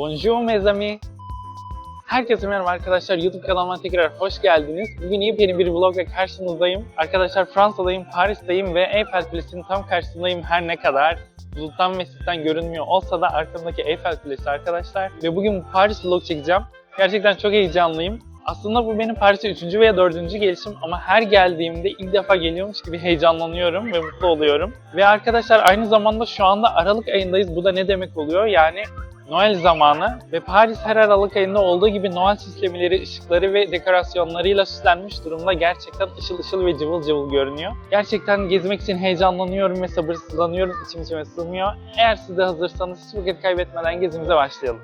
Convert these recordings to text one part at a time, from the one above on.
Bonjour mes amis. Herkese merhaba arkadaşlar. YouTube kanalıma tekrar hoş geldiniz. Bugün yepyeni bir vlogla karşınızdayım. Arkadaşlar Fransa'dayım, Paris'teyim ve Eiffel Kulesi'nin tam karşısındayım her ne kadar buluttan ve sisten görünmüyor olsa da arkamdaki Eiffel Kulesi arkadaşlar. Ve bugün Paris vlog çekeceğim. Gerçekten çok heyecanlıyım. Aslında bu benim Paris'e üçüncü veya dördüncü gelişim ama her geldiğimde ilk defa geliyormuş gibi heyecanlanıyorum ve mutlu oluyorum. Ve arkadaşlar aynı zamanda şu anda Aralık ayındayız. Bu da ne demek oluyor? Yani Noel zamanı ve Paris her Aralık ayında olduğu gibi Noel süslemeleri, ışıkları ve dekorasyonlarıyla süslenmiş durumda gerçekten ışıl ışıl ve cıvıl cıvıl görünüyor. Gerçekten gezmek için heyecanlanıyorum ve sabırsızlanıyorum, içim içime sığmıyor. Eğer siz de hazırsanız hiç vakit kaybetmeden gezimize başlayalım.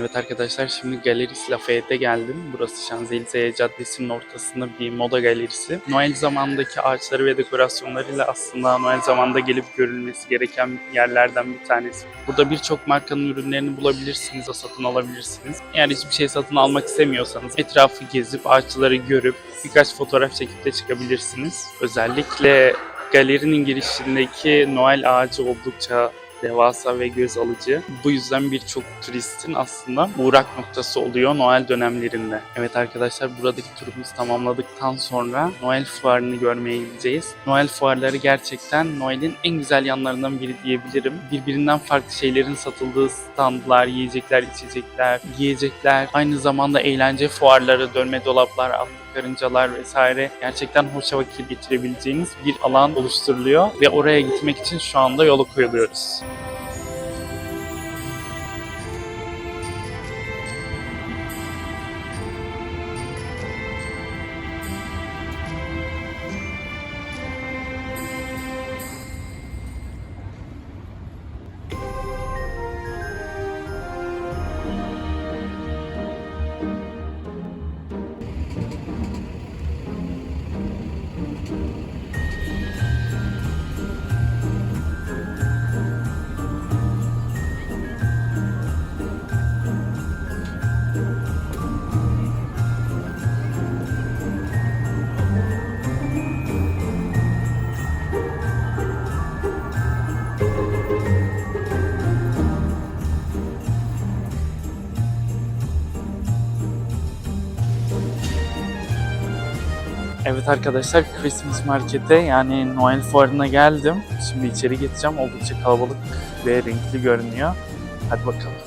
Evet arkadaşlar şimdi Galeries Lafayette'e geldim. Burası Şanzelize Caddesi'nin ortasında bir moda galerisi. Noel zamandaki ağaçları ve dekorasyonlarıyla aslında Noel zamanında gelip görülmesi gereken yerlerden bir tanesi. Burada birçok markanın ürünlerini bulabilirsiniz, da satın alabilirsiniz. Eğer hiçbir şey satın almak istemiyorsanız etrafı gezip ağaçları görüp birkaç fotoğraf çekip de çıkabilirsiniz. Özellikle galerinin girişindeki Noel ağacı oldukça devasa ve göz alıcı. Bu yüzden birçok turistin aslında uğrak noktası oluyor Noel dönemlerinde. Evet arkadaşlar buradaki turumuzu tamamladıktan sonra Noel fuarını görmeye gideceğiz. Noel fuarları gerçekten Noel'in en güzel yanlarından biri diyebilirim. Birbirinden farklı şeylerin satıldığı standlar, yiyecekler, içecekler, giyecekler, aynı zamanda eğlence fuarları, dönme dolaplar, karıncalar vesaire gerçekten hoş vakit geçirebileceğiniz bir alan oluşturuluyor ve oraya gitmek için şu anda yola koyuluyoruz. Evet arkadaşlar Christmas Market'e yani Noel fuarına geldim. Şimdi içeri geçeceğim. Oldukça kalabalık ve renkli görünüyor. Hadi bakalım.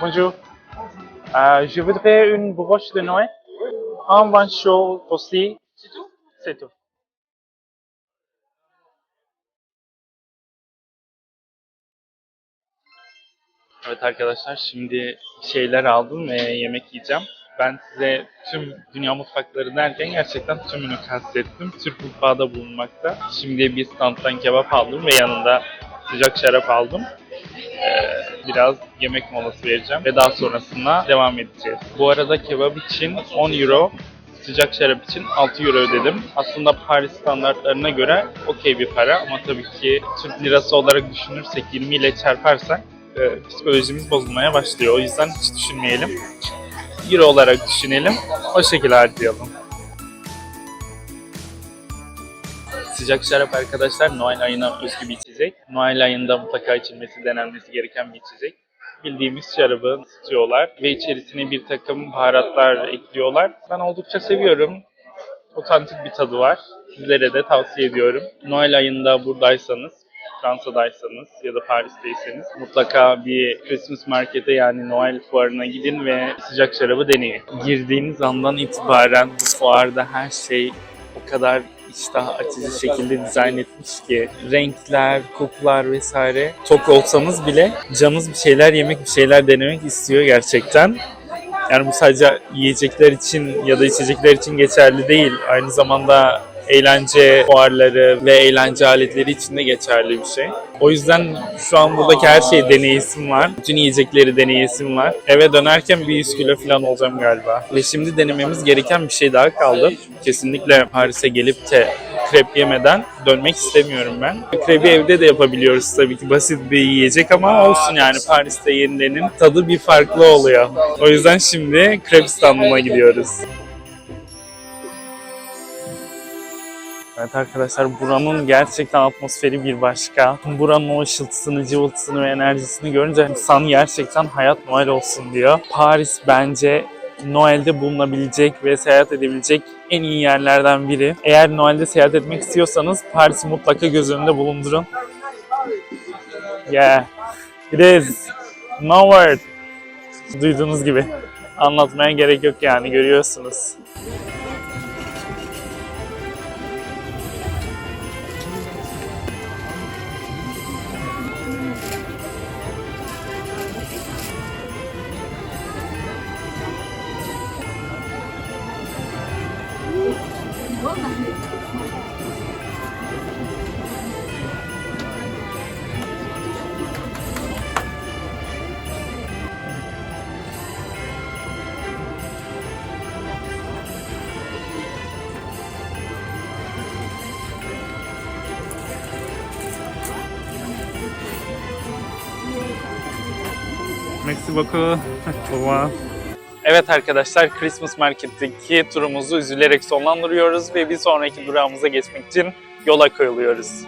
Bonjour. Euh, je voudrais une broche de Noël. Un vin chaud aussi. C'est tout C'est tout. Evet arkadaşlar şimdi şeyler aldım ve yemek yiyeceğim. Ben size tüm dünya mutfakları derken gerçekten tümünü kastettim. Türk mutfağı da bulunmakta. Şimdi bir standtan kebap aldım ve yanında sıcak şarap aldım. Biraz yemek molası vereceğim ve daha sonrasında devam edeceğiz. Bu arada kebap için 10 euro, sıcak şarap için 6 euro ödedim. Aslında Paris standartlarına göre okey bir para ama tabii ki Türk lirası olarak düşünürsek 20 ile çarparsak e, psikolojimiz bozulmaya başlıyor. O yüzden hiç düşünmeyelim. Euro olarak düşünelim. O şekilde harcayalım. Sıcak şarap arkadaşlar Noel ayına özgü bir içecek. Noel ayında mutlaka içilmesi, denenmesi gereken bir içecek. Bildiğimiz şarabı ısıtıyorlar ve içerisine bir takım baharatlar ekliyorlar. Ben oldukça seviyorum. Otantik bir tadı var. Sizlere de tavsiye ediyorum. Noel ayında buradaysanız, Fransa'daysanız ya da Paris'teyseniz mutlaka bir Christmas markete yani Noel fuarına gidin ve sıcak şarabı deneyin. Girdiğiniz andan itibaren bu fuarda her şey o kadar iştah açıcı şekilde dizayn etmiş ki renkler, kokular vesaire tok olsanız bile canınız bir şeyler yemek, bir şeyler denemek istiyor gerçekten. Yani bu sadece yiyecekler için ya da içecekler için geçerli değil. Aynı zamanda eğlence fuarları ve eğlence aletleri için de geçerli bir şey. O yüzden şu an buradaki her şeyi deneyesim var. Bütün yiyecekleri deneyesim var. Eve dönerken bir 100 kilo falan olacağım galiba. Ve şimdi denememiz gereken bir şey daha kaldı. Kesinlikle Paris'e gelip de krep yemeden dönmek istemiyorum ben. Krebi evde de yapabiliyoruz tabii ki basit bir yiyecek ama olsun yani Paris'te yenilenin tadı bir farklı oluyor. O yüzden şimdi krep standına gidiyoruz. Evet arkadaşlar buranın gerçekten atmosferi bir başka. Buranın o ışıltısını, cıvıltısını ve enerjisini görünce insan gerçekten hayat Noel olsun diyor. Paris bence Noel'de bulunabilecek ve seyahat edebilecek en iyi yerlerden biri. Eğer Noel'de seyahat etmek istiyorsanız Paris'i mutlaka göz önünde bulundurun. Yeah, it is. No word. Duyduğunuz gibi. Anlatmaya gerek yok yani görüyorsunuz. Revoir. Evet arkadaşlar Christmas Market'teki turumuzu üzülerek sonlandırıyoruz ve bir sonraki durağımıza geçmek için yola koyuluyoruz.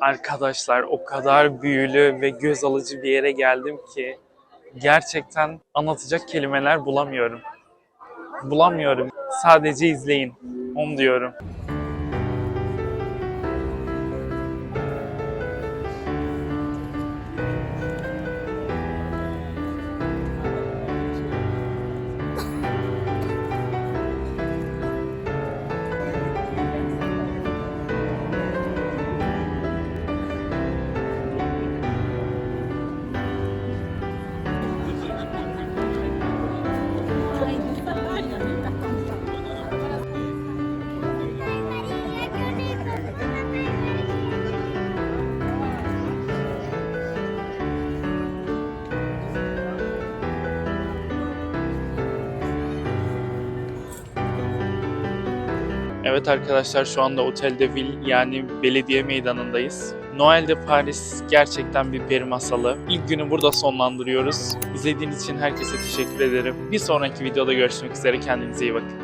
Arkadaşlar o kadar büyülü ve göz alıcı bir yere geldim ki gerçekten anlatacak kelimeler bulamıyorum. Bulamıyorum. Sadece izleyin. Onu diyorum. Evet arkadaşlar şu anda Otel de Ville yani belediye meydanındayız. Noel'de Paris gerçekten bir peri masalı. İlk günü burada sonlandırıyoruz. İzlediğiniz için herkese teşekkür ederim. Bir sonraki videoda görüşmek üzere. Kendinize iyi bakın.